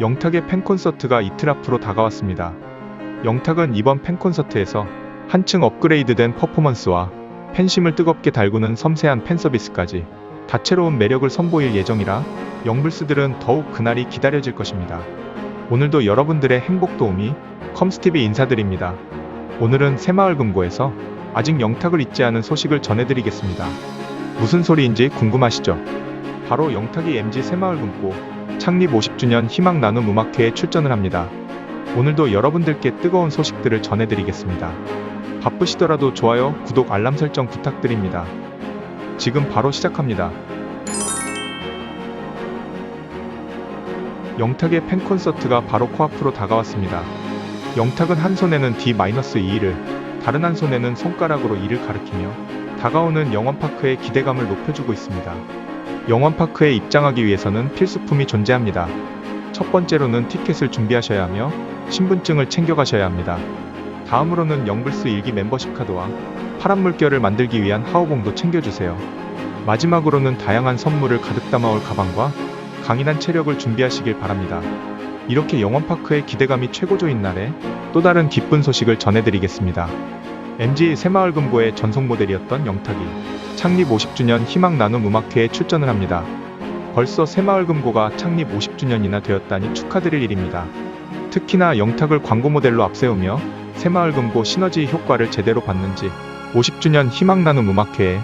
영탁의 팬콘서트가 이틀 앞으로 다가왔습니다. 영탁은 이번 팬콘서트에서 한층 업그레이드된 퍼포먼스와 팬심을 뜨겁게 달구는 섬세한 팬서비스까지 다채로운 매력을 선보일 예정이라 영불스들은 더욱 그날이 기다려질 것입니다. 오늘도 여러분들의 행복 도우미 컴스티비 인사드립니다. 오늘은 새마을 금고에서 아직 영탁을 잊지 않은 소식을 전해드리겠습니다. 무슨 소리인지 궁금하시죠? 바로 영탁이 MG 새마을 금고 창립 50주년 희망 나눔 음악회에 출전을 합니다. 오늘도 여러분들께 뜨거운 소식들을 전해드리겠습니다. 바쁘시더라도 좋아요, 구독, 알람 설정 부탁드립니다. 지금 바로 시작합니다. 영탁의 팬 콘서트가 바로 코앞으로 다가왔습니다. 영탁은 한 손에는 D-2를, 다른 한 손에는 손가락으로 2를 가리키며 다가오는 영원파크의 기대감을 높여주고 있습니다. 영원파크에 입장하기 위해서는 필수품이 존재합니다. 첫 번째로는 티켓을 준비하셔야 하며 신분증을 챙겨가셔야 합니다. 다음으로는 영불스 일기 멤버십 카드와 파란 물결을 만들기 위한 하우봉도 챙겨주세요. 마지막으로는 다양한 선물을 가득 담아올 가방과 강인한 체력을 준비하시길 바랍니다. 이렇게 영원파크의 기대감이 최고조인 날에 또 다른 기쁜 소식을 전해드리겠습니다. MG 새마을금고의 전속 모델이었던 영탁이 창립 50주년 희망 나눔 음악회에 출전을 합니다. 벌써 새마을금고가 창립 50주년이나 되었다니 축하드릴 일입니다. 특히나 영탁을 광고 모델로 앞세우며 새마을금고 시너지 효과를 제대로 봤는지 50주년 희망 나눔 음악회에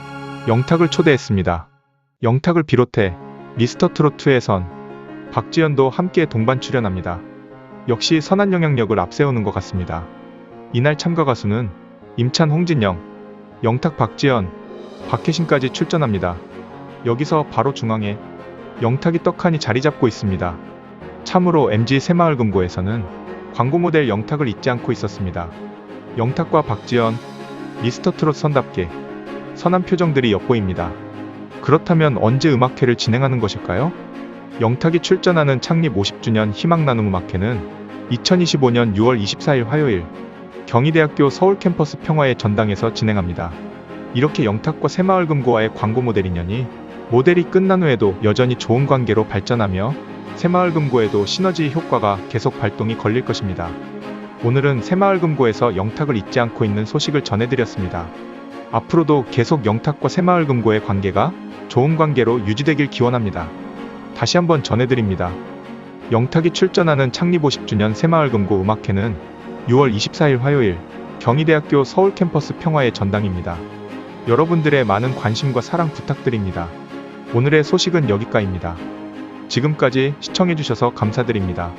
영탁을 초대했습니다. 영탁을 비롯해 미스터 트롯2에선 박지현도 함께 동반 출연합니다. 역시 선한 영향력을 앞세우는 것 같습니다. 이날 참가 가수는 임찬, 홍진영, 영탁, 박지현, 박혜신까지 출전합니다. 여기서 바로 중앙에 영탁이 떡하니 자리 잡고 있습니다. 참으로 MG 새마을금고에서는 광고 모델 영탁을 잊지 않고 있었습니다. 영탁과 박지현, 미스터 트롯 선답게 선한 표정들이 엿보입니다. 그렇다면 언제 음악회를 진행하는 것일까요? 영탁이 출전하는 창립 50주년 희망 나눔 음악회는 2025년 6월 24일 화요일 경희대학교 서울 캠퍼스 평화의 전당에서 진행합니다. 이렇게 영탁과 새마을금고와의 광고 모델 인연이 모델이 끝난 후에도 여전히 좋은 관계로 발전하며 새마을금고에도 시너지 효과가 계속 발동이 걸릴 것입니다. 오늘은 새마을금고에서 영탁을 잊지 않고 있는 소식을 전해드렸습니다. 앞으로도 계속 영탁과 새마을금고의 관계가 좋은 관계로 유지되길 기원합니다. 다시 한번 전해드립니다. 영탁이 출전하는 창립 50주년 새마을금고 음악회는 6월 24일 화요일 경희대학교 서울 캠퍼스 평화의 전당입니다. 여러분들의 많은 관심과 사랑 부탁드립니다. 오늘의 소식은 여기까지입니다. 지금까지 시청해주셔서 감사드립니다.